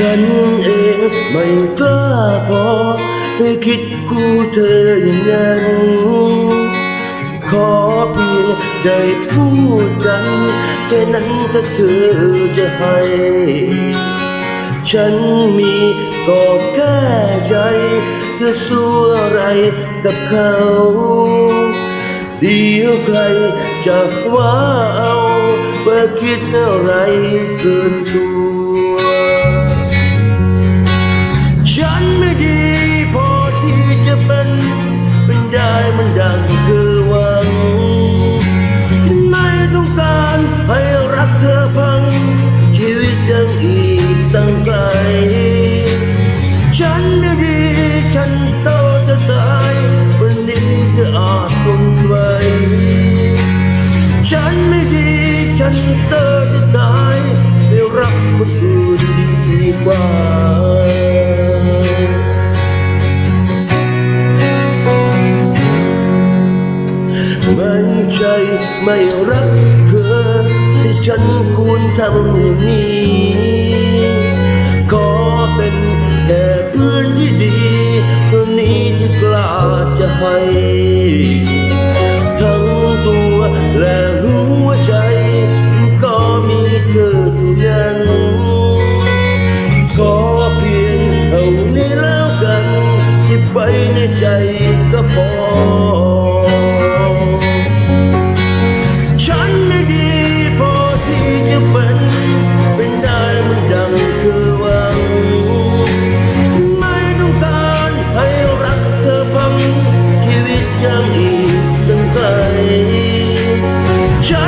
ฉันเองไม่กล้าพอไม่คิดคู่เธออย่างนั้น ขอเพียงได้พูดกันแค่นั้นถ้าเธอจะให้ ฉันมีก็แค่ใจจะสู้อะไรกับเขาเดียวใครจะว่าเอาว่าคิดอะไรเกินตัว ด้มันดังเธอหวังฉันไม่ต้องการให้รักเธอพัง ชีวิตยังอีกตั้งไกล ฉันไม่ดีฉันเศร้าจะตายวันนี้จะอาจทนไว้ฉันไม่ดีฉันเศร้า ไม่รักเธอที่ฉันควรทำอย่างนี้ขอเป็นแค่เพื่อนที่ดีคนนี้ที่กล้าจะให้ทั้งตัวและหัวใจ ก็มีเธอเท่านั้นขอเพียงเท่านี้แล้วกันที่ไปในใจก็พอ ฉั